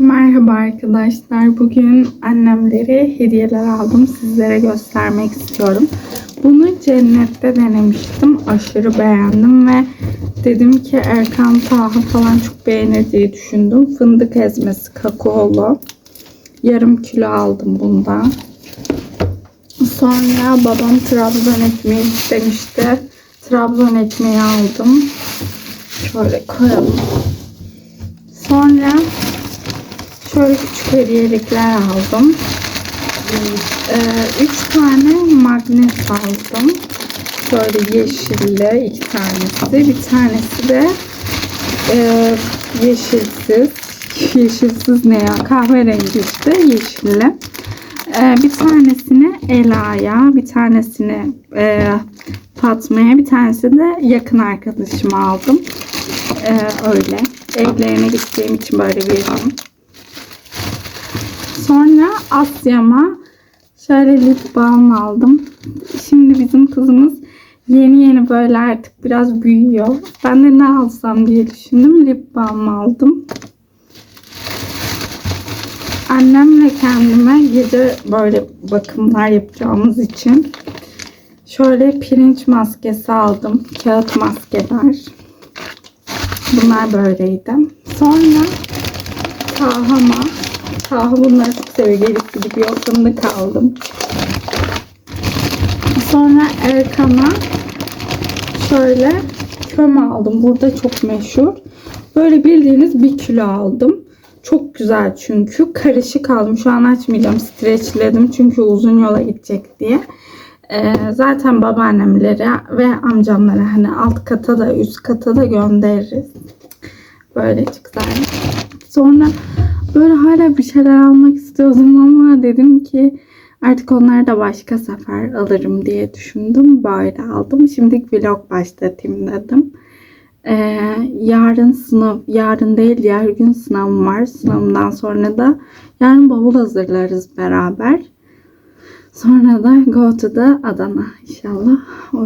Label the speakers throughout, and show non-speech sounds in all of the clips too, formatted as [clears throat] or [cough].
Speaker 1: Merhaba arkadaşlar. Bugün annemlere hediyeler aldım. Sizlere göstermek istiyorum. Bunu cennette denemiştim. Aşırı beğendim ve dedim ki Erkan Taha falan çok beğenir diye düşündüm. Fındık ezmesi kakaolu. Yarım kilo aldım bundan. Sonra babam Trabzon ekmeği istemişti. Trabzon ekmeği aldım. Şöyle koyalım. Sonra şöyle küçük hediyelikler aldım. Ee, üç tane magnet aldım. Şöyle yeşilli iki tanesi. Bir tanesi de e, yeşilsiz. [laughs] Yeşilsiz ne ya? Kahverengi işte yeşilli. Ee, bir tanesini Ela'ya, bir tanesini e, Fatma'ya, bir tanesi de yakın arkadaşıma aldım. Ee, öyle. Evlerine gittiğim için böyle verdim. Sonra Asya'ma şöyle lip balm aldım. Şimdi bizim kızımız yeni yeni böyle artık biraz büyüyor. Ben de ne alsam diye düşündüm. Lip balm aldım. Annemle kendime gece böyle bakımlar yapacağımız için şöyle pirinç maskesi aldım. Kağıt maskeler. Bunlar böyleydi. Sonra Taha'ma Taha bunları çok seviyor. Gelip gidip kaldım. Sonra Erkan'a şöyle köm aldım. Burada çok meşhur. Böyle bildiğiniz bir kilo aldım. Çok güzel çünkü. Karışık aldım. Şu an açmayacağım. Streçledim çünkü uzun yola gidecek diye. Ee, zaten babaannemlere ve amcamlara hani alt kata da üst kata da göndeririz. Böyle güzel. Sonra böyle hala bir şeyler almak istiyordum [laughs] ama dedim ki artık onları da başka sefer alırım diye düşündüm. Böyle aldım. Şimdilik vlog başlatayım dedim. Ee, yarın sınav, yarın değil diğer gün sınavım var. Sınavımdan sonra da yarın bavul hazırlarız beraber. Sonra da go to the Adana inşallah.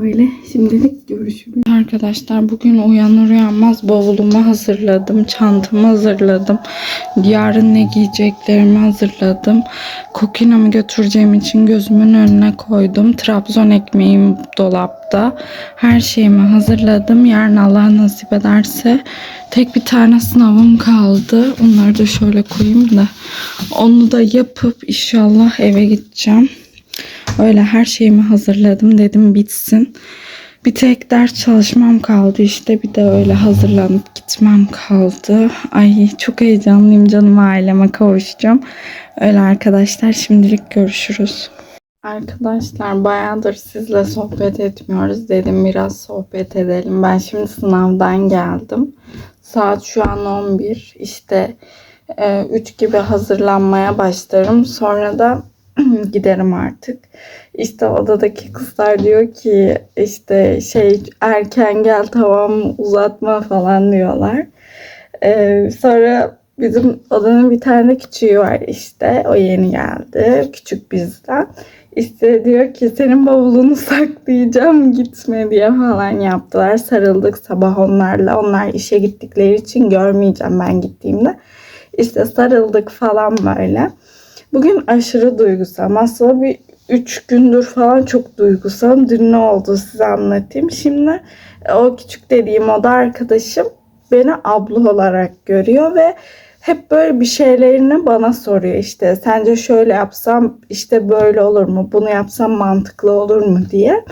Speaker 1: Öyle şimdilik görüşürüz. Arkadaşlar bugün uyanır uyanmaz bavulumu hazırladım. Çantamı hazırladım. Yarın ne giyeceklerimi hazırladım. Kokinamı götüreceğim için gözümün önüne koydum. Trabzon ekmeğim dolapta. Her şeyimi hazırladım. Yarın Allah nasip ederse tek bir tane sınavım kaldı. Onları da şöyle koyayım da. Onu da yapıp inşallah eve gideceğim. Öyle her şeyimi hazırladım dedim bitsin. Bir tek ders çalışmam kaldı işte bir de öyle hazırlanıp gitmem kaldı. Ay çok heyecanlıyım canım aileme kavuşacağım. Öyle arkadaşlar şimdilik görüşürüz. Arkadaşlar bayağıdır sizle sohbet etmiyoruz dedim biraz sohbet edelim. Ben şimdi sınavdan geldim. Saat şu an 11 işte 3 gibi hazırlanmaya başlarım. Sonra da [clears throat] giderim artık. İşte odadaki kızlar diyor ki işte şey erken gel tamam uzatma falan diyorlar. Ee, sonra bizim odanın bir tane küçüğü var işte. O yeni geldi. Küçük bizden. İşte diyor ki senin bavulunu [laughs] saklayacağım gitme diye falan yaptılar. Sarıldık sabah onlarla. Onlar işe gittikleri için görmeyeceğim ben gittiğimde. İşte sarıldık falan böyle. Bugün aşırı duygusal. Aslında bir 3 gündür falan çok duygusalım. Dün ne oldu size anlatayım. Şimdi o küçük dediğim oda arkadaşım beni abla olarak görüyor ve hep böyle bir şeylerini bana soruyor işte sence şöyle yapsam işte böyle olur mu bunu yapsam mantıklı olur mu diye.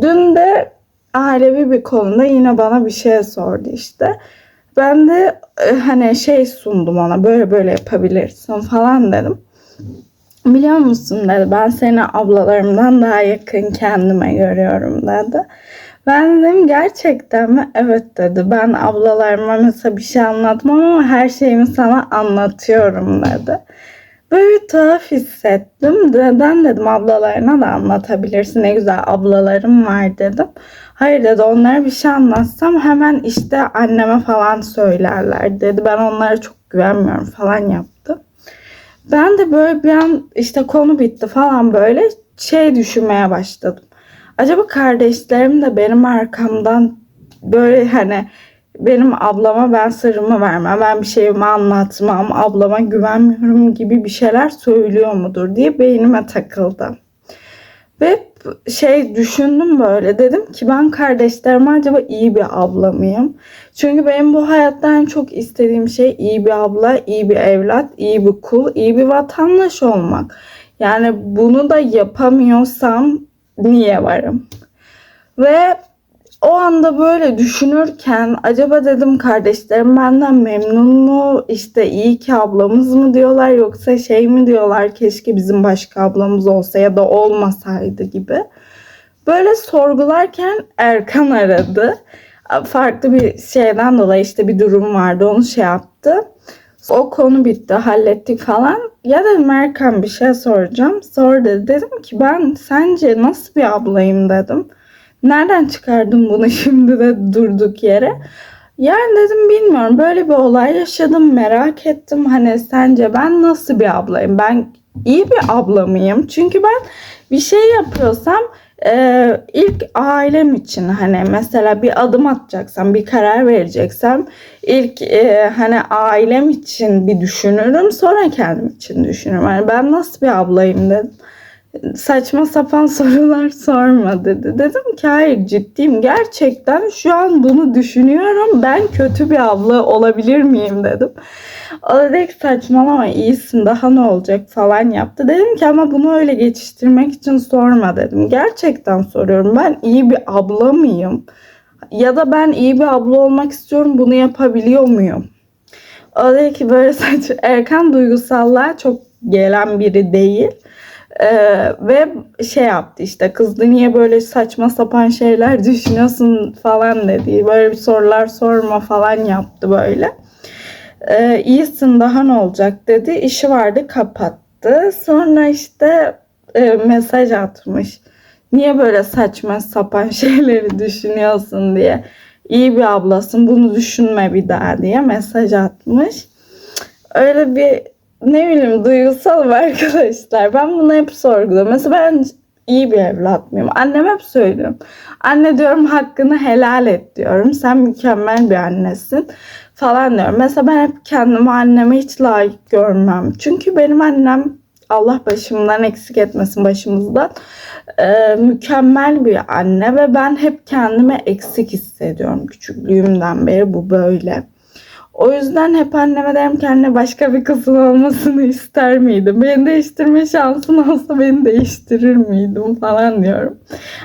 Speaker 1: Dün de ailevi bir konuda yine bana bir şey sordu işte. Ben de hani şey sundum ona böyle böyle yapabilirsin falan dedim. Biliyor musun dedi ben seni ablalarımdan daha yakın kendime görüyorum dedi. Ben dedim gerçekten mi? Evet dedi. Ben ablalarıma mesela bir şey anlatmam ama her şeyimi sana anlatıyorum dedi. Böyle bir tuhaf hissettim. Neden dedim ablalarına da anlatabilirsin. Ne güzel ablalarım var dedim. Hayır dedi onlara bir şey anlatsam hemen işte anneme falan söylerler dedi. Ben onlara çok güvenmiyorum falan yaptı. Ben de böyle bir an işte konu bitti falan böyle şey düşünmeye başladım. Acaba kardeşlerim de benim arkamdan böyle hani benim ablama ben sırrımı vermem, ben bir şeyimi anlatmam, ablama güvenmiyorum gibi bir şeyler söylüyor mudur diye beynime takıldı. Ve şey düşündüm böyle dedim ki ben kardeşlerime acaba iyi bir abla mıyım? Çünkü benim bu hayatta en çok istediğim şey iyi bir abla, iyi bir evlat, iyi bir kul, iyi bir vatandaş olmak. Yani bunu da yapamıyorsam niye varım? Ve o anda böyle düşünürken acaba dedim kardeşlerim benden memnun mu? İşte iyi ki ablamız mı diyorlar yoksa şey mi diyorlar keşke bizim başka ablamız olsa ya da olmasaydı gibi. Böyle sorgularken Erkan aradı. Farklı bir şeyden dolayı işte bir durum vardı onu şey yaptı. O konu bitti hallettik falan. Ya dedim Erkan bir şey soracağım. Sor dedi. Dedim ki ben sence nasıl bir ablayım dedim. Nereden çıkardın bunu [laughs] şimdi de durduk yere? Yani dedim bilmiyorum. Böyle bir olay yaşadım merak ettim. Hani sence ben nasıl bir ablayım? Ben iyi bir abla mıyım? Çünkü ben bir şey yapıyorsam e, ilk ailem için hani mesela bir adım atacaksam bir karar vereceksem ilk e, hani ailem için bir düşünürüm sonra kendim için düşünürüm. Hani ben nasıl bir ablayım dedim saçma sapan [laughs] sorular sorma dedi. Dedim ki hayır ciddiyim gerçekten şu an bunu düşünüyorum ben kötü bir abla olabilir miyim dedim. O da dedi ki saçmalama iyisin daha ne olacak falan yaptı. Dedim ki ama bunu öyle geçiştirmek için sorma dedim. Gerçekten soruyorum ben iyi bir abla mıyım? Ya da ben iyi bir abla olmak istiyorum bunu yapabiliyor muyum? O dedi ki böyle saç Erkan duygusallığa çok gelen biri değil. Ee, ve şey yaptı işte kızdı niye böyle saçma sapan şeyler düşünüyorsun falan dedi. Böyle bir sorular sorma falan yaptı böyle. Ee, iyisin daha ne olacak dedi. İşi vardı kapattı. Sonra işte e, mesaj atmış. Niye böyle saçma sapan [laughs] şeyleri düşünüyorsun diye. İyi bir ablasın bunu düşünme bir daha diye mesaj atmış. Öyle bir ne bileyim duygusalım arkadaşlar. Ben bunu hep sorguluyorum. Mesela ben iyi bir evlat mıyım? Annem hep söylüyorum. Anne diyorum hakkını helal et diyorum. Sen mükemmel bir annesin falan diyorum. Mesela ben hep kendimi anneme hiç layık görmem. Çünkü benim annem Allah başımdan eksik etmesin başımızdan e, mükemmel bir anne ve ben hep kendimi eksik hissediyorum küçüklüğümden beri bu böyle. O yüzden hep anneme derim ki başka bir kızın olmasını ister miydim? Beni değiştirme şansın olsa beni değiştirir miydim falan diyorum.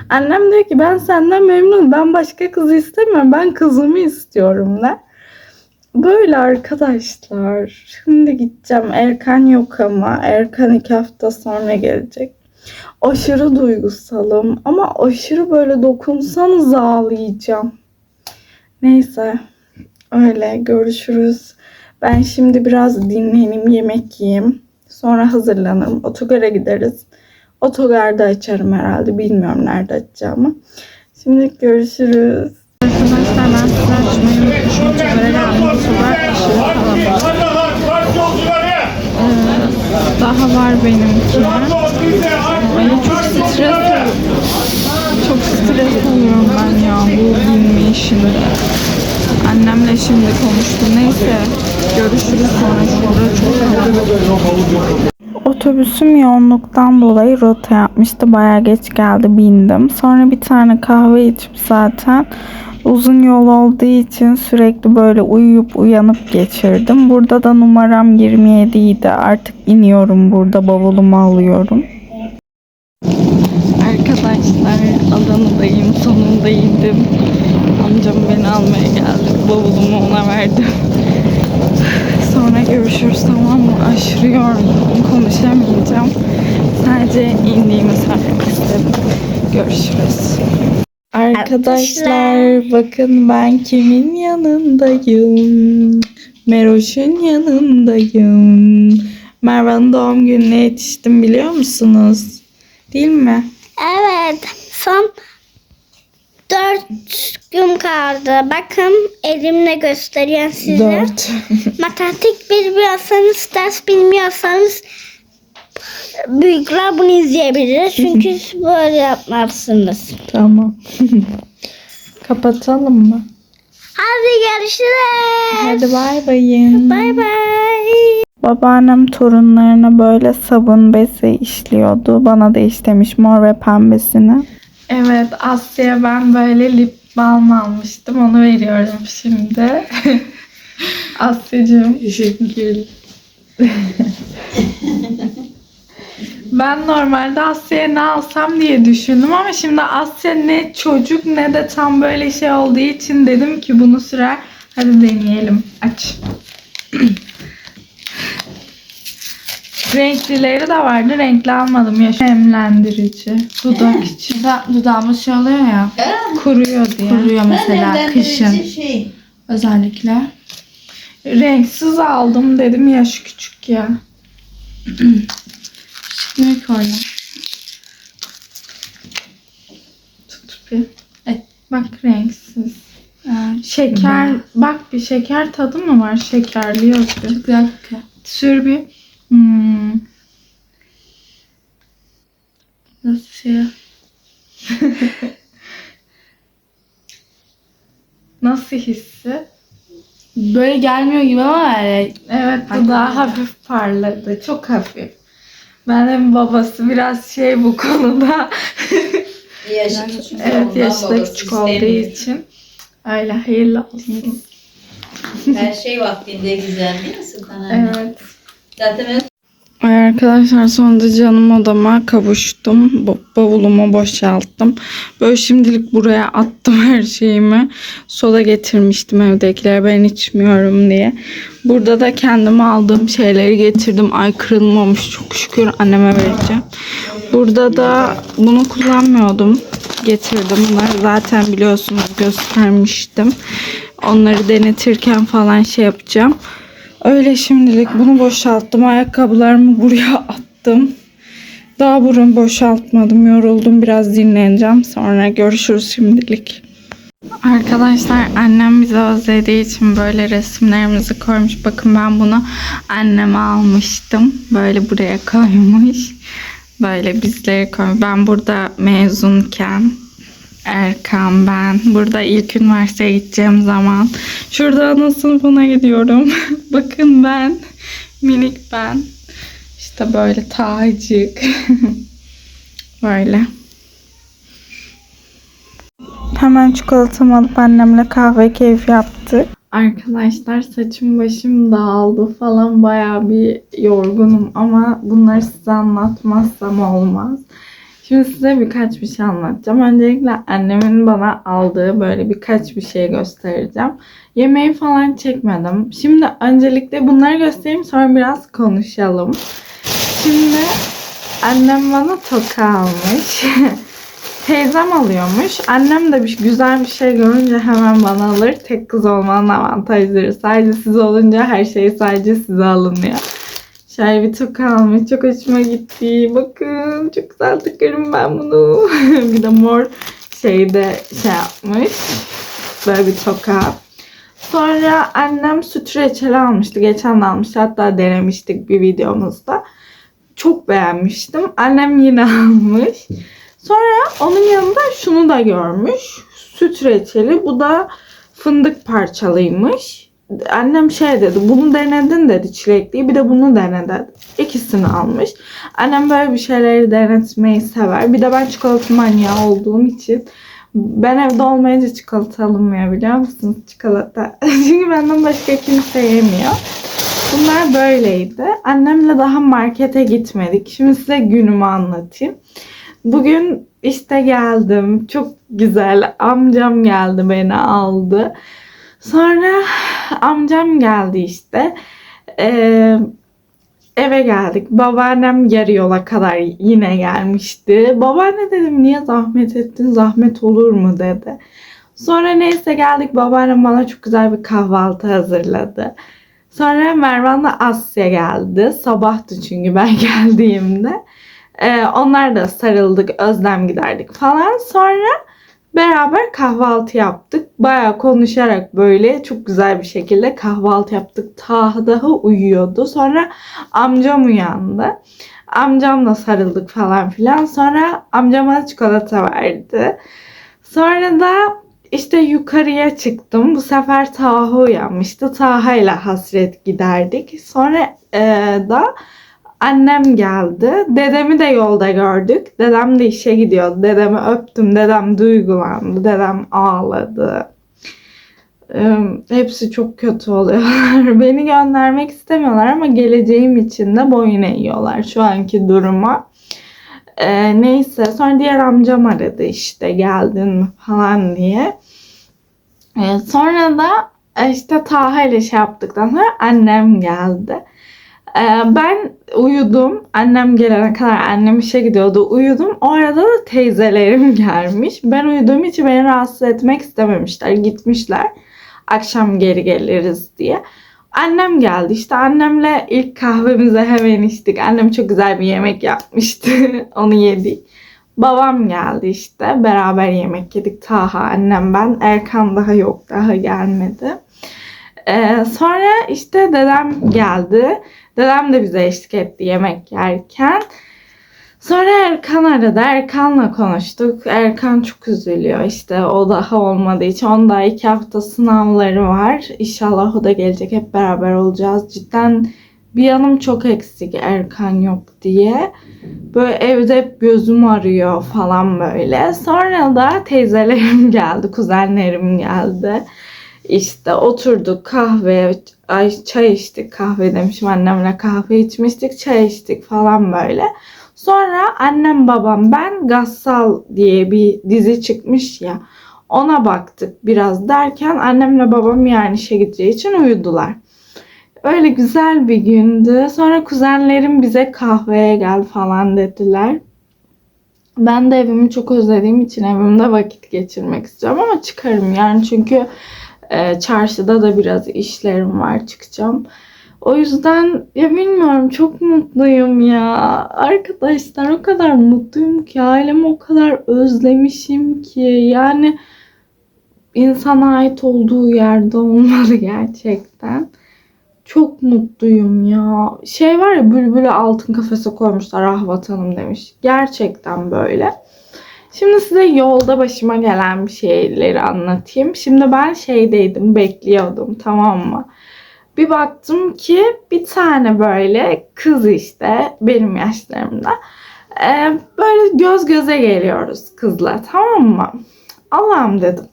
Speaker 1: Annem diyor ki ben senden memnunum. Ben başka kızı istemiyorum. Ben kızımı istiyorum der. Böyle arkadaşlar. Şimdi gideceğim. Erkan yok ama. Erkan iki hafta sonra gelecek. Aşırı duygusalım. Ama aşırı böyle dokunsanız ağlayacağım. Neyse. Öyle görüşürüz. Ben şimdi biraz dinleneyim, yemek yiyeyim. Sonra hazırlanırım. Otogara gideriz. Otogarda açarım herhalde. Bilmiyorum nerede açacağımı. Şimdi görüşürüz. Arkadaşlar ben size açmayı unutmuşum. Otogara geldim. Otogar aşırı kalabalık. Ee, daha var benimki. Ay çok stres. Çok stres oluyorum ben ya bu binme işinde. Annemle şimdi konuştum. Neyse görüşürüz sonra. Şurada çok kalabalık. Otobüsüm yoğunluktan dolayı rota yapmıştı. Baya geç geldi bindim. Sonra bir tane kahve içip zaten uzun yol olduğu için sürekli böyle uyuyup uyanıp geçirdim. Burada da numaram 27 idi. Artık iniyorum burada bavulumu alıyorum. Arkadaşlar Adana'dayım sonunda indim. Amcam beni almaya geldi. Bavulumu ona verdim. Sonra görüşürüz tamam mı? Aşırı yorgunum. Konuşamayacağım. Sadece indiğimi söylemek istedim. Görüşürüz. Arkadaşlar bakın ben kimin yanındayım? Meroş'un yanındayım. Merve'nin doğum gününe yetiştim biliyor musunuz? Değil mi?
Speaker 2: Evet. Son dört gün kaldı. Bakın elimle gösteriyorum size.
Speaker 1: Dört. [laughs]
Speaker 2: Matematik bilmiyorsanız, ders bilmiyorsanız büyükler bunu izleyebilir. Çünkü [laughs] böyle yapmazsınız.
Speaker 1: Tamam. [laughs] Kapatalım mı?
Speaker 2: Hadi görüşürüz.
Speaker 1: Hadi bay bayın.
Speaker 2: Bay bay.
Speaker 1: Babaannem torunlarına böyle sabun bezi işliyordu. Bana da işlemiş mor ve pembesini. Evet Aslı'ya ben böyle lip balm almıştım. Onu veriyorum şimdi. [laughs] Asya'cığım.
Speaker 3: Teşekkür [laughs]
Speaker 1: Ben normalde Asya'ya ne alsam diye düşündüm ama şimdi Asya ne çocuk ne de tam böyle şey olduğu için dedim ki bunu sürer. Hadi deneyelim. Aç. [clears throat] Renklileri de vardı. Renkli almadım ya. Nemlendirici. Dudak için.
Speaker 3: Duda- dudağımız şey oluyor ya.
Speaker 1: Kuruyor diye.
Speaker 3: Kuruyor mesela kışın.
Speaker 4: Şey,
Speaker 3: Özellikle.
Speaker 1: Renksiz aldım dedim yaş küçük ya.
Speaker 3: Ki oradan.
Speaker 1: Tut bir.
Speaker 3: Evet.
Speaker 1: Bak renksiz.
Speaker 3: Aa,
Speaker 1: Şeker, bak bir şeker tadı mı var? Şekerli yazıyor.
Speaker 3: çok güzel.
Speaker 1: Sür bir. Hmm.
Speaker 3: Nasıl şey ya? [laughs]
Speaker 1: Nasıl hissi?
Speaker 3: Böyle gelmiyor gibi ama öyle.
Speaker 1: Evet bu daha hafif parladı. Çok hafif. Benim babası biraz şey bu konuda. [laughs]
Speaker 4: yaşı küçük.
Speaker 1: evet yaşı da küçük olduğu
Speaker 4: istemiyor.
Speaker 1: için. Öyle hayırlı olsun.
Speaker 4: Her şey vaktinde güzel değil mi Sultan anne?
Speaker 1: Evet.
Speaker 4: Zaten ben
Speaker 1: Ay arkadaşlar sonunda canım odama kavuştum. Ba- Bavulumu boşalttım. Böyle şimdilik buraya attım [laughs] her şeyimi. Soda getirmiştim evdekiler ben içmiyorum diye. Burada da kendime aldığım şeyleri getirdim. Ay kırılmamış çok şükür anneme vereceğim. Burada da bunu kullanmıyordum. Getirdim. Bunları zaten biliyorsunuz göstermiştim. Onları denetirken falan şey yapacağım. Öyle şimdilik bunu boşalttım. Ayakkabılarımı buraya [laughs] attım. Daha burun boşaltmadım. Yoruldum. Biraz dinleneceğim. Sonra görüşürüz şimdilik. Arkadaşlar annem bize özlediği için böyle resimlerimizi koymuş. Bakın ben bunu anneme almıştım. Böyle buraya [laughs] koymuş. Böyle bizleri koymuş. Ben burada mezunken Erkan ben. Burada ilk üniversiteye gideceğim zaman. Şurada ana sınıfına gidiyorum. [laughs] Bakın ben. Minik ben. İşte böyle tacık. [laughs] böyle. Hemen çikolatamı alıp annemle kahve keyfi yaptık. Arkadaşlar saçım başım dağıldı falan bayağı bir yorgunum ama bunları size anlatmazsam olmaz. Şimdi size birkaç bir şey anlatacağım. Öncelikle annemin bana aldığı böyle birkaç bir şey göstereceğim. Yemeği falan çekmedim. Şimdi öncelikle bunları göstereyim sonra biraz konuşalım. Şimdi annem bana toka almış. [laughs] Teyzem alıyormuş. Annem de bir güzel bir şey görünce hemen bana alır. Tek kız olmanın avantajları. Sadece siz olunca her şey sadece size alınıyor. Şöyle bir toka almış. Çok hoşuma gitti. Bakın çok güzel takarım ben bunu. [laughs] bir de mor şeyde şey yapmış. Böyle bir toka. Sonra annem süt reçeli almıştı. Geçen de almıştı. Hatta denemiştik bir videomuzda. Çok beğenmiştim. Annem yine [laughs] almış. Sonra onun yanında şunu da görmüş. Süt reçeli. Bu da fındık parçalıymış. Annem şey dedi. Bunu denedin dedi çilekliyi. Bir de bunu dene dedi. İkisini almış. Annem böyle bir şeyleri denetmeyi sever. Bir de ben çikolata manyağı olduğum için ben evde olmayınca çikolata alınmıyor biliyor musunuz? Çikolata. [laughs] Çünkü benden başka kimse yemiyor. Bunlar böyleydi. Annemle daha markete gitmedik. Şimdi size günümü anlatayım. Bugün işte geldim. Çok güzel. Amcam geldi beni aldı. Sonra [laughs] amcam geldi işte. Ee, eve geldik. Babaannem yarı yola kadar yine gelmişti. Babaanne dedim niye zahmet ettin? Zahmet olur mu dedi. Sonra neyse geldik. Babaannem bana çok güzel bir kahvaltı hazırladı. Sonra Mervan'la Asya geldi. Sabahtı çünkü ben [laughs] geldiğimde. Ee, onlar da sarıldık, özlem giderdik falan. Sonra beraber kahvaltı yaptık. Baya konuşarak böyle çok güzel bir şekilde kahvaltı yaptık. Ta daha uyuyordu. Sonra amcam uyandı. Amcamla sarıldık falan filan. Sonra amcam bana çikolata verdi. Sonra da işte yukarıya çıktım. Bu sefer Taha uyanmıştı. Taha ile hasret giderdik. Sonra e, da annem geldi. Dedemi de yolda gördük. Dedem de işe gidiyordu. Dedemi öptüm. Dedem duygulandı. Dedem ağladı. Ee, hepsi çok kötü oluyorlar. [laughs] Beni göndermek istemiyorlar ama geleceğim için de boyun eğiyorlar şu anki duruma. Ee, neyse sonra diğer amcam aradı işte geldin mi falan diye. Ee, sonra da e, işte Taha ile şey yaptıktan sonra annem geldi. Ee, ben uyudum. Annem gelene kadar annem işe gidiyordu. Uyudum. O arada da teyzelerim [laughs] gelmiş. Ben uyuduğum için beni rahatsız etmek istememişler. Gitmişler. Akşam geri geliriz diye. Annem geldi. İşte annemle ilk kahvemizi hemen içtik. Annem çok güzel bir yemek yapmıştı. [laughs] Onu yedik. Babam geldi işte. Beraber yemek yedik. Taha, annem, ben. Erkan daha yok. Daha gelmedi. Ee, sonra işte dedem geldi. Dedem de bize eşlik etti yemek yerken. Sonra Erkan aradı. Erkan'la konuştuk. Erkan çok üzülüyor işte. O daha olmadığı için. Onun da iki hafta sınavları var. İnşallah o da gelecek. Hep beraber olacağız. Cidden bir yanım çok eksik Erkan yok diye. Böyle evde hep gözüm arıyor falan böyle. Sonra da teyzelerim [laughs] geldi. Kuzenlerim geldi. İşte oturduk kahve, ay çay içtik kahve demişim annemle kahve içmiştik çay içtik falan böyle. Sonra annem babam ben Gassal diye bir dizi çıkmış ya ona baktık biraz derken annemle babam yani işe gideceği için uyudular. Öyle güzel bir gündü. Sonra kuzenlerim bize kahveye gel falan dediler. Ben de evimi çok özlediğim için evimde vakit geçirmek istiyorum ama çıkarım yani çünkü e, çarşıda da biraz işlerim var çıkacağım. O yüzden ya bilmiyorum çok mutluyum ya. Arkadaşlar o kadar mutluyum ki ailemi o kadar özlemişim ki yani insana ait olduğu yerde olmalı [laughs] gerçekten. Çok mutluyum ya. Şey var ya bülbülü altın kafese koymuşlar ah vatanım demiş. Gerçekten böyle. Şimdi size yolda başıma gelen bir şeyleri anlatayım. Şimdi ben şeydeydim, bekliyordum tamam mı? Bir baktım ki bir tane böyle kız işte benim yaşlarımda. Ee, böyle göz göze geliyoruz kızla tamam mı? Allah'ım dedim.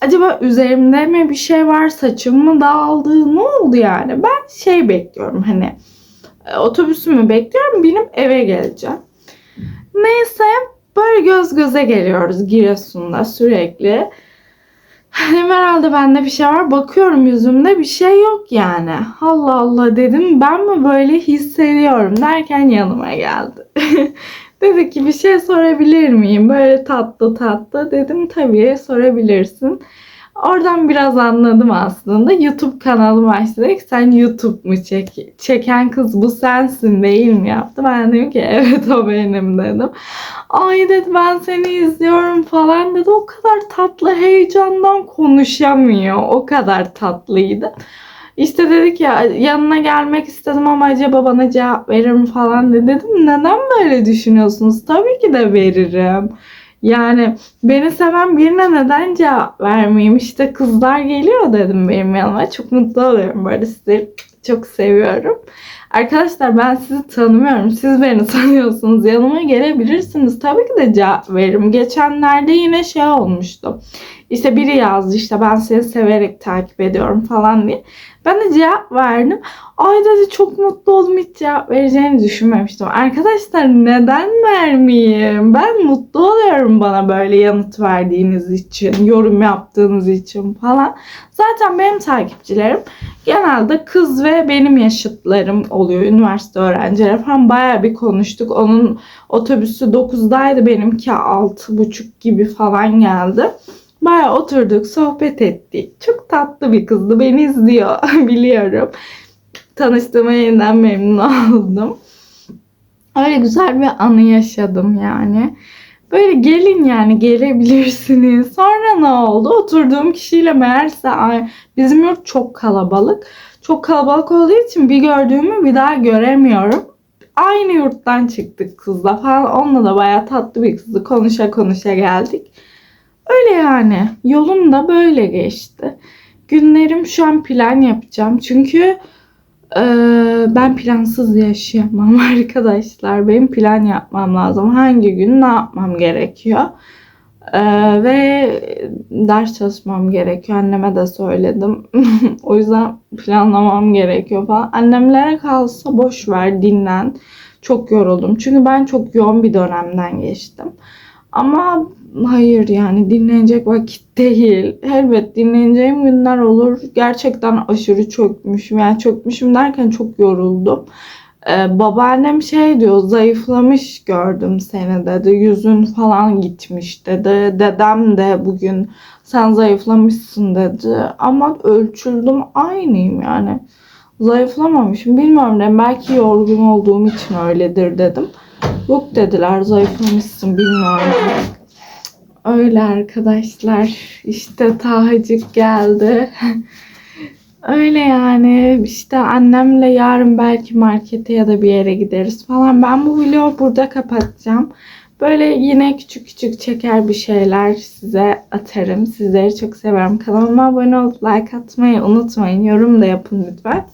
Speaker 1: Acaba üzerimde mi bir şey var, saçım mı dağıldı, ne oldu yani? Ben şey bekliyorum hani e, otobüsümü bekliyorum, binip eve geleceğim. Neyse Böyle göz göze geliyoruz Giresun'da sürekli. Dedim herhalde bende bir şey var. Bakıyorum yüzümde bir şey yok yani. Allah Allah dedim ben mi böyle hissediyorum derken yanıma geldi. [laughs] Dedi ki bir şey sorabilir miyim? Böyle tatlı tatlı. Dedim tabii sorabilirsin. Oradan biraz anladım aslında. YouTube kanalım açtık. Sen YouTube mu çek çeken kız bu sensin değil mi yaptı? Ben dedim ki evet o benim dedim. Ay dedi ben seni izliyorum falan dedi. O kadar tatlı heyecandan konuşamıyor. O kadar tatlıydı. İşte dedi ki yanına gelmek istedim ama acaba bana cevap verir mi falan dedi. Dedim neden böyle düşünüyorsunuz? Tabii ki de veririm. Yani beni seven birine neden cevap vermeyeyim? İşte kızlar geliyor dedim benim yanıma. Çok mutlu oluyorum böyle sizleri çok seviyorum. Arkadaşlar ben sizi tanımıyorum. Siz beni [laughs] tanıyorsunuz. Yanıma gelebilirsiniz. Tabii ki de cevap veririm. Geçenlerde yine şey olmuştu. İşte biri yazdı işte ben seni severek takip ediyorum falan diye. Ben de cevap verdim. Ay dedi çok mutlu oldum hiç cevap vereceğini düşünmemiştim. Arkadaşlar neden vermeyeyim? Ben mutlu oluyorum bana böyle yanıt verdiğiniz için, yorum yaptığınız için falan. Zaten benim takipçilerim genelde kız ve benim yaşıtlarım oluyor. Üniversite öğrencileri falan bayağı bir konuştuk. Onun otobüsü 9'daydı benimki 6.30 gibi falan geldi. Baya oturduk, sohbet ettik. Çok tatlı bir kızdı. Beni izliyor, [laughs] biliyorum. Tanıştığıma yeniden memnun oldum. Öyle güzel bir anı yaşadım yani. Böyle gelin yani gelebilirsiniz. Sonra ne oldu? Oturduğum kişiyle meğerse bizim yurt çok kalabalık. Çok kalabalık olduğu için bir gördüğümü bir daha göremiyorum. Aynı yurttan çıktık kızla falan. Onunla da bayağı tatlı bir kızdı. Konuşa konuşa geldik. Öyle yani. Yolum da böyle geçti. Günlerim şu an plan yapacağım. Çünkü e, ben plansız yaşayamam [laughs] arkadaşlar. Benim plan yapmam lazım. Hangi gün ne yapmam gerekiyor. E, ve ders çalışmam gerekiyor. Anneme de söyledim. [laughs] o yüzden planlamam gerekiyor falan. Annemlere kalsa boş ver dinlen. Çok yoruldum. Çünkü ben çok yoğun bir dönemden geçtim. Ama hayır yani dinlenecek vakit değil. Elbet dinleneceğim günler olur. Gerçekten aşırı çökmüşüm. Yani çökmüşüm derken çok yoruldum. Ee, babaannem şey diyor zayıflamış gördüm seni dedi. Yüzün falan gitmiş dedi. Dedem de bugün sen zayıflamışsın dedi. Ama ölçüldüm aynıyım yani. Zayıflamamışım. Bilmiyorum dedim. Belki yorgun olduğum için öyledir dedim. Yok dediler zayıflamışsın bilmiyorum. Öyle arkadaşlar. İşte Tahacık geldi. [laughs] Öyle yani işte annemle yarın belki markete ya da bir yere gideriz falan. Ben bu vlogu burada kapatacağım. Böyle yine küçük küçük çeker bir şeyler size atarım. Sizleri çok seviyorum. Kanalıma abone olup like atmayı unutmayın. Yorum da yapın lütfen.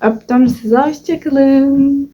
Speaker 1: Öptüm size. Hoşçakalın.